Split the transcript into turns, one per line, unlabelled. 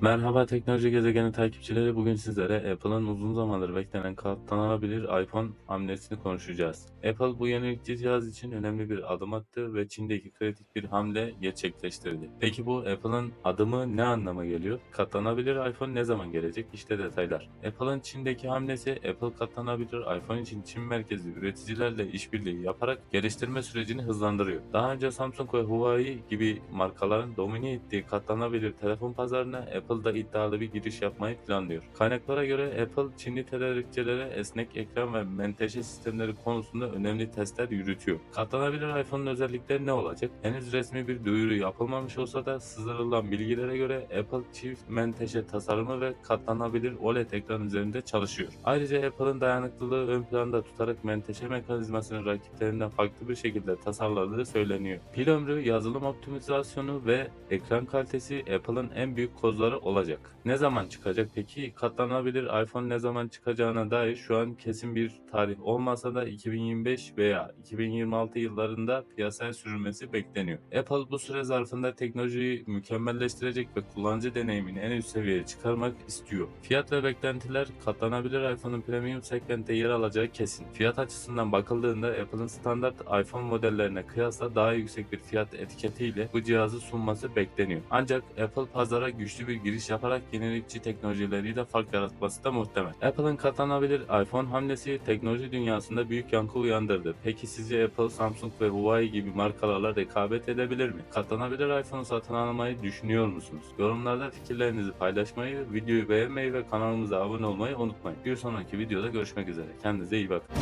Merhaba teknoloji gezegeni takipçileri. Bugün sizlere Apple'ın uzun zamandır beklenen katlanabilir iPhone hamlesini konuşacağız. Apple bu yenilikçi cihaz için önemli bir adım attı ve Çin'deki kritik bir hamle gerçekleştirdi. Peki bu Apple'ın adımı ne anlama geliyor? Katlanabilir iPhone ne zaman gelecek? İşte detaylar. Apple'ın Çin'deki hamlesi Apple katlanabilir iPhone için Çin merkezli üreticilerle işbirliği yaparak geliştirme sürecini hızlandırıyor. Daha önce Samsung ve Huawei gibi markaların domine ettiği katlanabilir telefon pazarına Apple da iddialı bir giriş yapmayı planlıyor. Kaynaklara göre Apple Çinli tedarikçilere esnek ekran ve menteşe sistemleri konusunda önemli testler yürütüyor. Katlanabilir iPhone'un özellikleri ne olacak? Henüz resmi bir duyuru yapılmamış olsa da sızdırılan bilgilere göre Apple çift menteşe tasarımı ve katlanabilir OLED ekran üzerinde çalışıyor. Ayrıca Apple'ın dayanıklılığı ön planda tutarak menteşe mekanizmasını rakiplerinden farklı bir şekilde tasarladığı söyleniyor. Pil ömrü, yazılım optimizasyonu ve ekran kalitesi Apple'ın en büyük kozları olacak. Ne zaman çıkacak peki? Katlanabilir iPhone ne zaman çıkacağına dair şu an kesin bir tarih olmasa da 2025 veya 2026 yıllarında piyasaya sürülmesi bekleniyor. Apple bu süre zarfında teknolojiyi mükemmelleştirecek ve kullanıcı deneyimini en üst seviyeye çıkarmak istiyor. Fiyat ve beklentiler katlanabilir iPhone'un premium segmentte yer alacağı kesin. Fiyat açısından bakıldığında Apple'ın standart iPhone modellerine kıyasla daha yüksek bir fiyat etiketiyle bu cihazı sunması bekleniyor. Ancak Apple pazara güçlü bir giriş yaparak yenilikçi teknolojileriyle fark yaratması da muhtemel. Apple'ın katlanabilir iPhone hamlesi teknoloji dünyasında büyük yankı uyandırdı. Peki sizce Apple, Samsung ve Huawei gibi markalarla rekabet edebilir mi? Katlanabilir iPhone'u satın almayı düşünüyor musunuz? Yorumlarda fikirlerinizi paylaşmayı, videoyu beğenmeyi ve kanalımıza abone olmayı unutmayın. Bir sonraki videoda görüşmek üzere. Kendinize iyi bakın.